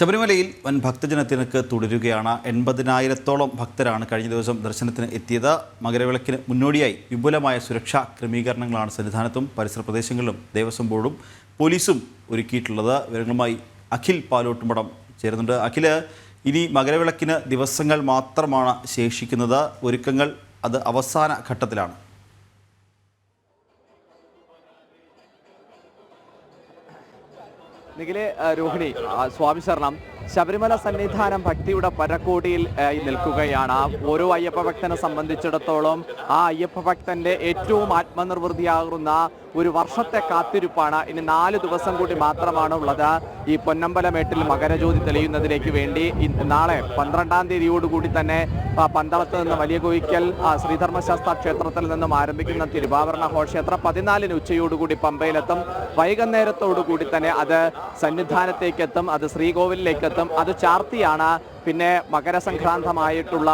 ശബരിമലയിൽ വൻ ഭക്തജനത്തിനക്ക് തുടരുകയാണ്. എൺപതിനായിരത്തോളം ഭക്തരാണ് കഴിഞ്ഞ ദിവസം ദർശനത്തിന് എത്തിയത്. മകരവിളക്കിന് മുന്നോടിയായി വിപുലമായ സുരക്ഷാ ക്രമീകരണങ്ങളാണ് സന്നിധാനത്തും പരിസര പ്രദേശങ്ങളിലും ദേവസ്വം ബോർഡും പോലീസും ഒരുക്കിയിട്ടുള്ളത്. വിവരങ്ങളുമായി അഖിൽ പാലോട്ടുമടം ചേരുന്നുണ്ട്. അഖിൽ ഇനി മകരവിളക്കിന് ദിവസങ്ങൾ മാത്രമാണ് ശേഷിക്കുന്നത്. ഒരുക്കങ്ങൾ അത് അവസാന ഘട്ടത്തിലാണ്. നിഖിലെ രോഹിണി സ്വാമി ശരണം. ശബരിമല സന്നിധാനം ഭക്തിയുടെ പരക്കോടിയിൽ നിൽക്കുകയാണ്. ഓരോ അയ്യപ്പ ഭക്തനെ സംബന്ധിച്ചിടത്തോളം ആ അയ്യപ്പ ഭക്തന്റെ ഏറ്റവും ആത്മനിർവൃതിയാകുന്ന ഒരു വർഷത്തെ കാത്തിരിപ്പാണ്. ഇനി നാല് ദിവസം കൂടി മാത്രമാണ് ഉള്ളത് ഈ പൊന്നമ്പലമേട്ടിൽ മകരജ്യോതി തെളിയുന്നതിലേക്ക് വേണ്ടി നാളെ പന്ത്രണ്ടാം തീയതിയോടുകൂടി തന്നെ പന്തളത്ത് നിന്ന് വലിയ കോയിക്കൽ ശ്രീധർമ്മശാസ്ത്ര ക്ഷേത്രത്തിൽ നിന്നും ആരംഭിക്കുന്ന തിരുവാഭരണ ഘോഷയാത്ര പതിനാലിന് ഉച്ചയോടുകൂടി പമ്പയിലെത്തും. വൈകുന്നേരത്തോടുകൂടി തന്നെ അത് സന്നിധാനത്തേക്കെത്തും. അത് ശ്രീകോവിലിലേക്ക് എത്തും അത് ചാർത്തിയാണ്. പിന്നെ മകരസംക്രാന്തമായിട്ടുള്ള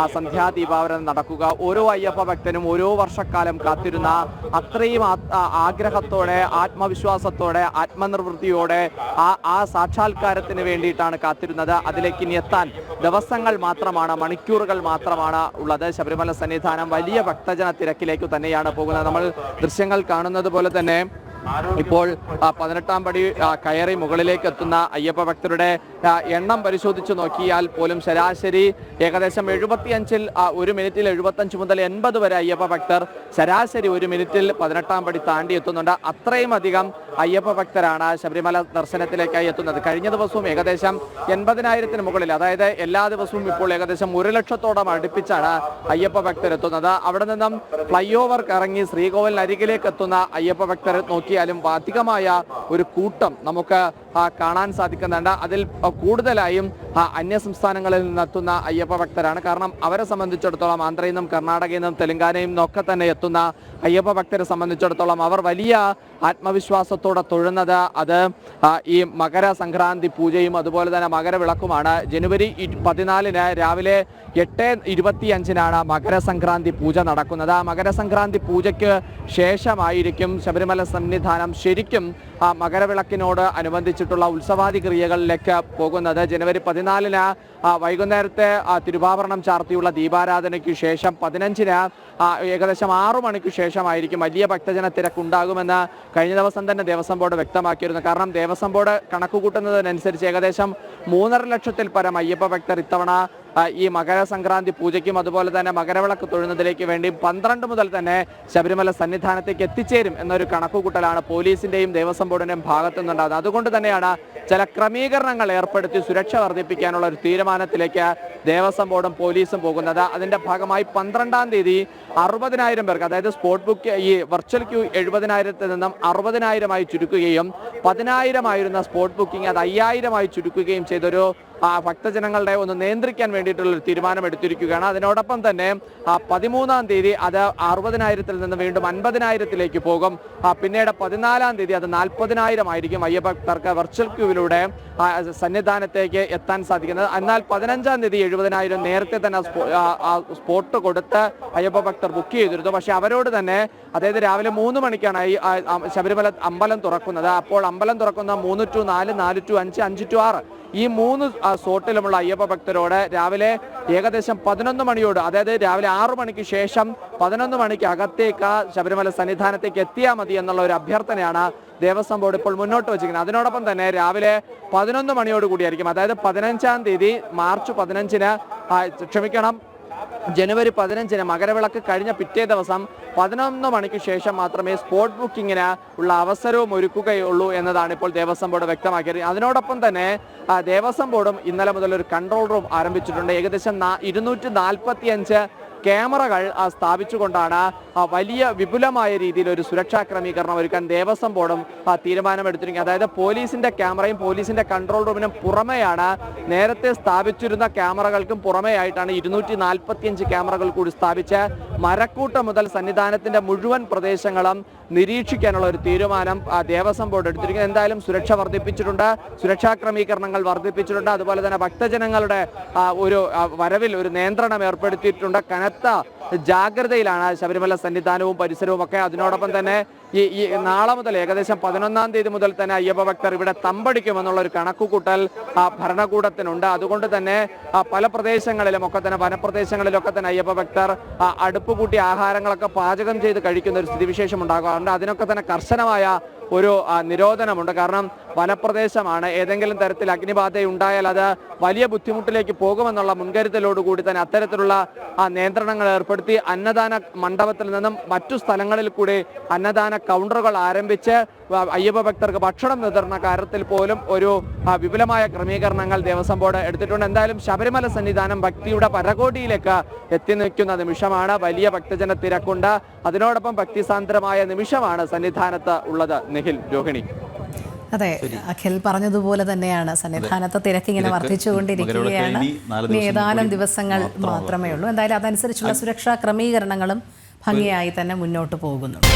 ആ സന്ധ്യാ സന്ധ്യാദീപാവനം നടക്കുക. ഓരോ അയ്യപ്പ ഭക്തനും ഓരോ വർഷക്കാലം കാത്തിരുന്ന അത്രയും ആഗ്രഹത്തോടെ ആത്മവിശ്വാസത്തോടെ ആത്മനിർവൃത്തിയോടെ ആ ആ സാക്ഷാത്കാരത്തിന് വേണ്ടിയിട്ടാണ് കാത്തിരുന്നത്. അതിലേക്ക് ഇനി എത്താൻ ദിവസങ്ങൾ മാത്രമാണ് മണിക്കൂറുകൾ മാത്രമാണ് ഉള്ളത്. ശബരിമല സന്നിധാനം വലിയ ഭക്തജന തിരക്കിലേക്ക് തന്നെയാണ് പോകുന്നത്. നമ്മൾ ദൃശ്യങ്ങൾ കാണുന്നത് പോലെ തന്നെ ഇപ്പോൾ പതിനെട്ടാം പടി കയറി മുകളിലേക്ക് എത്തുന്ന അയ്യപ്പ ഭക്തരുടെ എണ്ണം പരിശോധിച്ച് നോക്കിയാൽ പോലും ശരാശരി ഏകദേശം എഴുപത്തിയഞ്ചിൽ ഒരു മിനിറ്റിൽ എഴുപത്തഞ്ച് മുതൽ എൺപത് വരെ അയ്യപ്പ ഭക്തർ ശരാശരി ഒരു മിനിറ്റിൽ പതിനെട്ടാം പടി താണ്ടി എത്തുന്നുണ്ട്. അത്രയും അധികം അയ്യപ്പ ഭക്തരാണ് ശബരിമല ദർശനത്തിലേക്കായി എത്തുന്നത്. കഴിഞ്ഞ ദിവസവും ഏകദേശം എൺപതിനായിരത്തിന് മുകളിൽ അതായത് എല്ലാ ദിവസവും ഇപ്പോൾ ഏകദേശം ഒരു ലക്ഷത്തോളം അടുപ്പിച്ചാണ് അയ്യപ്പ ഭക്തർ എത്തുന്നത്. അവിടെ നിന്നും ഫ്ലൈ ഓവർ ഇറങ്ങി ശ്രീകോവിലിന് അരികിലേക്ക് എത്തുന്ന അയ്യപ്പ ഭക്തർ നോക്കിയാലും അധികമായ ഒരു കൂട്ടം നമുക്ക് കാണാൻ സാധിക്കുന്നുണ്ട്. അതിൽ കൂടുതലായും ആ, അന്യ സംസ്ഥാനങ്ങളിൽ നിന്നെത്തുന്ന അയ്യപ്പ ഭക്തരാണ്. കാരണം അവരെ സംബന്ധിച്ചിടത്തോളം ആന്ധ്രയിൽ നിന്നും കർണാടകയിൽ നിന്നും തെലങ്കാനയിൽ നിന്നും ഒക്കെ തന്നെ എത്തുന്ന അയ്യപ്പ ഭക്തരെ സംബന്ധിച്ചിടത്തോളം അവർ വലിയ ആത്മവിശ്വാസത്തോടെ തൊഴുന്നത് അത് ഈ മകര സംക്രാന്തി പൂജയും അതുപോലെ തന്നെ മകരവിളക്കുമാണ് ജനുവരി പതിനാലിന് രാവിലെ എട്ട് ഇരുപത്തി അഞ്ചിനാണ് മകരസംക്രാന്തി പൂജ നടക്കുന്നത്. ആ മകരസംക്രാന്തി പൂജയ്ക്ക് ശേഷമായിരിക്കും ശബരിമല സന്നിധാനം ശരിക്കും ആ മകരവിളക്കിനോട് അനുബന്ധിച്ചിട്ടുള്ള ഉത്സവാദി ക്രിയകളിലേക്ക് പോകുന്നത്. ജനുവരി പതിനാലിന് വൈകുന്നേരത്തെ തിരുവാഭരണം ചാർത്തിയുള്ള ദീപാരാധനയ്ക്ക് ശേഷം പതിനഞ്ചിന് ഏകദേശം ആറു മണിക്ക് ശേഷമായിരിക്കും വലിയ ഭക്തജന തിരക്കുണ്ടാകുമെന്ന് കഴിഞ്ഞ ദിവസം തന്നെ ദേവസ്വം ബോർഡ് വ്യക്തമാക്കിയിരുന്നു. കാരണം ദേവസ്വം ബോർഡ് കണക്ക് കൂട്ടുന്നതിനനുസരിച്ച് ഏകദേശം മൂന്നര ലക്ഷത്തിൽ പരം അയ്യപ്പ ഭക്തർ ഇത്തവണ ഈ മകരസംക്രാന്തി പൂജയ്ക്കും അതുപോലെ തന്നെ മകരവിളക്ക് തൊഴുന്നതിലേക്ക് വേണ്ടി പന്ത്രണ്ട് മുതൽ തന്നെ ശബരിമല സന്നിധാനത്തേക്ക് എത്തിച്ചേരും എന്നൊരു കണക്കുകൂട്ടലാണ് പോലീസിന്റെയും ദേവസ്വം ബോർഡിന്റെയും ഭാഗത്തു നിന്നുണ്ടാകുന്നത്. അതുകൊണ്ട് തന്നെയാണ് ചില ക്രമീകരണങ്ങൾ ഏർപ്പെടുത്തി സുരക്ഷ വർദ്ധിപ്പിക്കാനുള്ള ഒരു തീരുമാനത്തിലേക്ക് ദേവസ്വം ബോർഡും പോലീസും പോകുന്നത്. അതിന്റെ ഭാഗമായി പന്ത്രണ്ടാം തീയതി അറുപതിനായിരം പേർക്ക് അതായത് സ്പോട്ട് ബുക്ക് ഈ വെർച്വൽ ക്യൂ എഴുപതിനായിരത്തിൽ നിന്നും അറുപതിനായിരമായി ചുരുക്കുകയും പതിനായിരമായിരുന്ന സ്പോട്ട് ബുക്കിംഗ് അത് അയ്യായിരമായി ചുരുക്കുകയും ചെയ്തൊരു ഭക്തജനങ്ങളുടെ ഒന്ന് നിയന്ത്രിക്കാൻ വേണ്ടിയിട്ടുള്ള ഒരു തീരുമാനം എടുത്തിരിക്കുകയാണ് അതിനോടൊപ്പം തന്നെ ആ പതിമൂന്നാം തീയതി അത് അറുപതിനായിരത്തിൽ നിന്ന് വീണ്ടും അൻപതിനായിരത്തിലേക്ക് പോകും. ആ പിന്നീട് പതിനാലാം തീയതി അത് നാൽപ്പതിനായിരം ആയിരിക്കും അയ്യഭക്തർക്ക് വെർച്വൽ ക്യൂവിലൂടെ ആ സന്നിധാനത്തേക്ക് എത്താൻ സാധിക്കുന്നത്. എന്നാൽ പതിനഞ്ചാം തീയതി എഴുപതിനായിരം നേരത്തെ തന്നെ സ്പോ- ആ- ആ സ്പോട്ട് കൊടുത്ത് അയ്യപ്പ ഭക്തർ ബുക്ക് ചെയ്തിരുന്നു. പക്ഷെ അവരോട് തന്നെ അതായത് രാവിലെ മൂന്ന് മണിക്കാണ് ഈ ആ- ആ ശബരിമല അമ്പലം തുറക്കുന്നത്. അപ്പോൾ അമ്പലം തുറക്കുന്ന മൂന്ന് ടു നാല് നാല് ടു അഞ്ച് അഞ്ച് ടു ആറ്. ഈ മൂന്ന് സോട്ടിലുമുള്ള അയ്യപ്പ ഭക്തരോട് രാവിലെ ഏകദേശം പതിനൊന്ന് മണിയോട് അതായത് രാവിലെ ആറു മണിക്ക് ശേഷം പതിനൊന്ന് മണിക്ക് അകത്തേക്ക് ശബരിമല സന്നിധാനത്തേക്ക് എത്തിയാൽ മതി എന്നുള്ള ഒരു അഭ്യർത്ഥനയാണ് ദേവസ്വം ബോർഡ് ഇപ്പോൾ മുന്നോട്ട് വെച്ചിരിക്കുന്നത്. അതിനോടൊപ്പം തന്നെ രാവിലെ പതിനൊന്ന് മണിയോട് കൂടിയായിരിക്കും അതായത് പതിനഞ്ചാം തീയതി മാർച്ച് പതിനഞ്ചിന് ക്ഷമിക്കണം ജനുവരി പതിനഞ്ചിന് മകരവിളക്ക് കഴിഞ്ഞ പിറ്റേ ദിവസം പതിനൊന്ന് മണിക്ക് ശേഷം മാത്രമേ സ്പോട്ട് ബുക്കിങ്ങിന് ഉള്ള അവസരവും ഒരുക്കുകയുള്ളൂ എന്നതാണ് ഇപ്പോൾ ദേവസ്വം ബോർഡ് വ്യക്തമാക്കിയത്. അതിനോടൊപ്പം തന്നെ ദേവസ്വം ബോർഡും ഇന്നലെ മുതൽ ഒരു കൺട്രോൾ റൂം ആരംഭിച്ചിട്ടുണ്ട്. ഏകദേശം ഇരുന്നൂറ്റി നാൽപ്പത്തി അഞ്ച് ക്യാമറകൾ സ്ഥാപിച്ചുകൊണ്ടാണ് വലിയ വിപുലമായ രീതിയിൽ ഒരു സുരക്ഷാ ക്രമീകരണം ഒരുക്കാൻ ദേവസ്വം ബോർഡും തീരുമാനമെടുത്തിരിക്കുന്നത്. അതായത് പോലീസിന്റെ ക്യാമറയും പോലീസിന്റെ കൺട്രോൾ റൂമിനും പുറമെയാണ് നേരത്തെ സ്ഥാപിച്ചിരുന്ന ക്യാമറകൾക്കും പുറമെയായിട്ടാണ് ഇരുന്നൂറ്റി നാൽപ്പത്തിയഞ്ച് ക്യാമറകൾ കൂടി സ്ഥാപിച്ച് മരക്കൂട്ടം മുതൽ സന്നിധാനത്തിന്റെ മുഴുവൻ പ്രദേശങ്ങളും നിരീക്ഷിക്കാനുള്ള ഒരു തീരുമാനം ദേവസ്വം ബോർഡ് എടുത്തിരിക്കുന്നത് എന്തായാലും സുരക്ഷ വർദ്ധിപ്പിച്ചിട്ടുണ്ട്. സുരക്ഷാ ക്രമീകരണങ്ങൾ വർദ്ധിപ്പിച്ചിട്ടുണ്ട്. അതുപോലെ തന്നെ ഭക്തജനങ്ങളുടെ ഒരു വരവിൽ ഒരു നിയന്ത്രണം ഏർപ്പെടുത്തിയിട്ടുണ്ട്. കനത്ത ജാഗ്രതയിലാണ് ശബരിമല സന്നിധാനവും പരിസരവും ഒക്കെ. അതിനോടൊപ്പം തന്നെ ഈ ഈ നാളെ മുതൽ ഏകദേശം പതിനൊന്നാം തീയതി മുതൽ തന്നെ അയ്യപ്പ ഭക്തർ ഇവിടെ തമ്പടിക്കുമെന്നുള്ള ഒരു കണക്കുകൂട്ടൽ ഭരണകൂടത്തിനുണ്ട്. അതുകൊണ്ട് തന്നെ പല പ്രദേശങ്ങളിലും ഒക്കെ തന്നെ വനപ്രദേശങ്ങളിലൊക്കെ തന്നെ അയ്യപ്പ ഭക്തർ അടുപ്പ് കൂട്ടി ആഹാരങ്ങളൊക്കെ പാചകം ചെയ്ത് കഴിക്കുന്ന ഒരു സ്ഥിതിവിശേഷം ഉണ്ടാകാറുണ്ട് അതിനൊക്കെ തന്നെ കർശനമായ ഒരു നിരോധനമുണ്ട്. കാരണം വനപ്രദേശമാണ്. ഏതെങ്കിലും തരത്തിൽ അഗ്നിബാധ ഉണ്ടായാൽ അത് വലിയ ബുദ്ധിമുട്ടിലേക്ക് പോകുമെന്നുള്ള മുൻകരുതലോടുകൂടി തന്നെ അത്തരത്തിലുള്ള നിയന്ത്രണങ്ങൾ ഏർപ്പെടുത്തി അന്നദാന മണ്ഡപത്തിൽ നിന്നും മറ്റു സ്ഥലങ്ങളിൽ കൂടി അന്നദാന കൗണ്ടറുകൾ ആരംഭിച്ച് അയ്യപ്പ ഭക്തർക്ക് ഭക്ഷണം വിതരണ കാര്യത്തിൽ പോലും ഒരു വിപുലമായ ക്രമീകരണങ്ങൾ ദേവസ്വം ബോർഡ് എടുത്തിട്ടുണ്ട്. എന്തായാലും ശബരിമല സന്നിധാനം ഭക്തിയുടെ പരകോടിയിലേക്ക് എത്തി നിൽക്കുന്ന നിമിഷമാണ് വലിയ ഭക്തജന തിരക്കുണ്ട്. അതിനോടൊപ്പം ഭക്തിസാന്ദ്രമായ നിമിഷമാണ് സന്നിധാനത്ത് ഉള്ളത്. നിഖിൽ രോഹിണി. അതെ അഖിൽ പറഞ്ഞതുപോലെ തന്നെയാണ്. സന്നിധാനത്തെ തിരക്ക് ഇങ്ങനെ തിരക്ക് വർദ്ധിച്ചുകൊണ്ടിരിക്കുകയാണ്. നാല് ഏതാനും ദിവസങ്ങൾ മാത്രമേ ഉള്ളൂ. എന്തായാലും അതനുസരിച്ചുള്ള സുരക്ഷാ ക്രമീകരണങ്ങളും ഭംഗിയായി തന്നെ മുന്നോട്ട് പോകുന്നുണ്ട്.